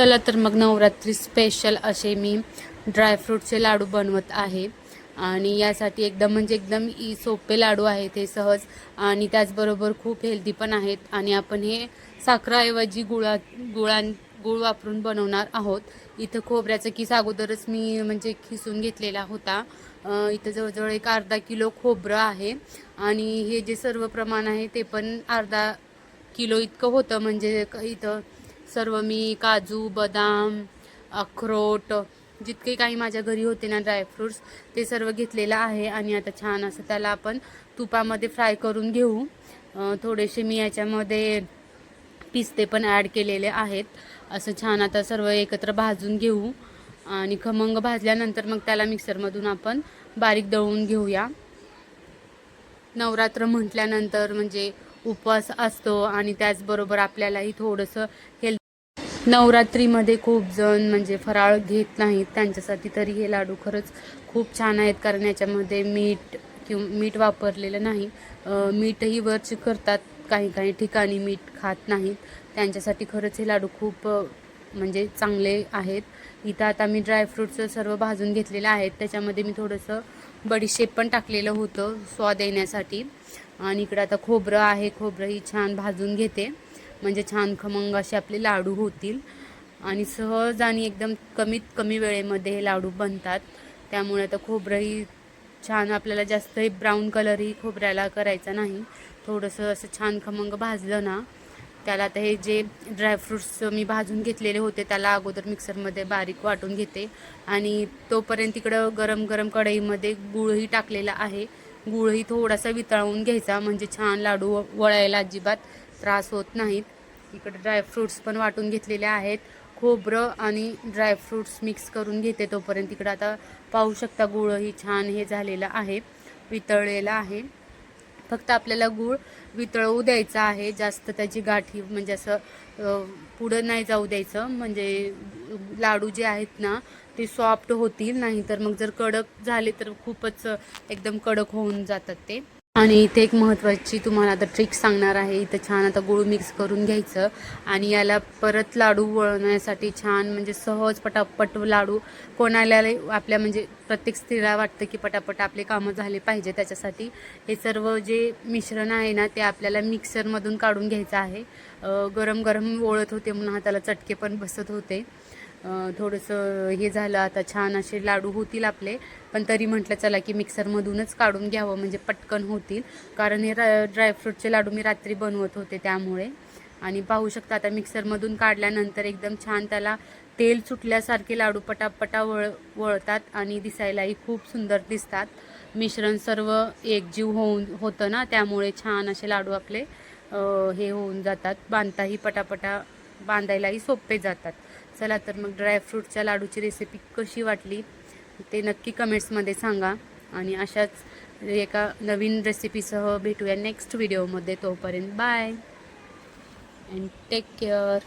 चला तर मग नवरात्री स्पेशल असे मी ड्रायफ्रूटचे लाडू बनवत आहे. आणि यासाठी एकदम म्हणजे एकदम ई सोपे लाडू आहेत हे सहज. आणि त्याचबरोबर खूप हेल्दी पण आहेत. आणि आपण हे साखराऐवजी गुळा गुळां गुळ वापरून बनवणार आहोत. इथं खोबऱ्याचं किस अगोदरच मी म्हणजे खिसून घेतलेला होता. इथं जवळजवळ एक अर्धा किलो खोबरं आहे. आणि हे जे सर्व प्रमाण आहे ते पण अर्धा किलो इतकं होतं. म्हणजे क- इथं सर्व मी काजू बदाम अक्रोट जितके काही माझ्या घरी होते ना ड्रायफ्रूट्स ते सर्व घेतलेलं आहे आणि आता छान असं त्याला आपण तुपामध्ये फ्राय करून घेऊ. थोडेसे मी याच्यामध्ये पिस्ते पण ॲड केलेले आहेत. असं छान आता सर्व एकत्र भाजून घेऊ. आणि खमंग भाजल्यानंतर मग त्याला मिक्सरमधून आपण बारीक दळून घेऊया. नवरात्र म्हटल्यानंतर म्हणजे उपवास असतो आणि त्याचबरोबर आपल्यालाही थोडंसं हेल्थ नवरात्रीमध्ये खूप जण म्हणजे फराळ घेत नाहीत. त्यांच्यासाठी तरी हे लाडू खरंच खूप छान आहेत कारण याच्यामध्ये मीठ किंवा मीठ वापरलेलं नाही. मीठही वर्च करतात. काही काही ठिकाणी मीठ खात नाहीत. त्यांच्यासाठी खरंच हे लाडू खूप म्हणजे चांगले आहेत. इथं आता मी ड्रायफ्रूटचं सर्व भाजून घेतलेलं आहेत त्याच्यामध्ये मी थोडंसं बडीशेप पण टाकलेलं होतं स्वाद येण्यासाठी. आणि इकडं आता खोबरं आहे. खोबरंही छान भाजून घेते. म्हणजे छान खमंग असे आपले लाडू होतील. आणि सहज आणि एकदम कमीत कमी वेळेमध्ये हे लाडू बनतात. त्यामुळे आता खोबरंही छान आपल्याला जास्त ब्राऊन कलरही खोबऱ्याला करायचा नाही. थोडंसं असं छान खमंग भाजलं ना त्याला आता हे जे ड्रायफ्रूट्स मी भाजून घेतलेले होते त्याला अगोदर मिक्सरमध्ये बारीक वाटून घेते. आणि तोपर्यंत इकडं गरम गरम कढईमध्ये गुळही टाकलेला आहे. गुळही थोडासा वितळवून घ्यायचा म्हणजे छान लाडू वळायला अजिबात त्रास होत नाहीत. इकडे ड्रायफ्रूट्स पण वाटून घेतलेले आहेत. खोबरं आणि ड्रायफ्रूट्स मिक्स करून घेते तोपर्यंत इकडं आता पाहू शकता गुळही छान हे झालेलं आहे. वितळलेलं आहे. फक्त आपल्याला गूळ वितळवू द्यायचा आहे. जास्त त्याची गाठी म्हणजे असं पुढं नाही जाऊ द्यायचं. म्हणजे लाडू जे आहेत ना ते सॉफ्ट होतील. नाही तर मग जर कडक झाले तर खूपच एकदम कडक होऊन जातात ते. आणि इथे एक महत्त्वाची तुम्हाला आता ट्रिक सांगणार आहे. इथं छान आता गूळ मिक्स करून घ्यायचं. आणि याला परत लाडू वळण्यासाठी छान म्हणजे सहज पटापट लाडू कोणाला आपल्या म्हणजे प्रत्येक स्त्रीला वाटतं की पटापट आपले कामं झाले पाहिजे त्याच्यासाठी. हे सर्व जे मिश्रण आहे ना ते आपल्याला मिक्सरमधून काढून घ्यायचं आहे. गरम गरम ओळत होते म्हणून हाताला चटके पण बसत होते. थोडंसं हे झालं आता छान असे लाडू होतील आपले. पण तरी म्हटलं चला की मिक्सरमधूनच काढून घ्यावं म्हणजे पटकन होतील. कारण हे ड्राय ड्रायफ्रूटचे लाडू मी रात्री बनवत होते त्यामुळे. आणि पाहू शकता आता मिक्सरमधून काढल्यानंतर एकदम छान त्याला तेल सुटल्यासारखे लाडू पटापटा वळ वळतात आणि दिसायलाही खूप सुंदर दिसतात. मिश्रण सर्व एकजीव होऊन होतं ना त्यामुळे छान असे लाडू आपले हे होऊन जातात. बांधताही पटापटा बांधायलाही सोपे जातात. चला तर मग ड्रायफ्रूटच्या लाडूची रेसिपी कशी वाटली ते नक्की कमेंट्समध्ये सांगा. आणि अशाच एका नवीन रेसिपीसह भेटूया नेक्स्ट व्हिडिओमध्ये तोपर्यंत बाय अँड टेक केअर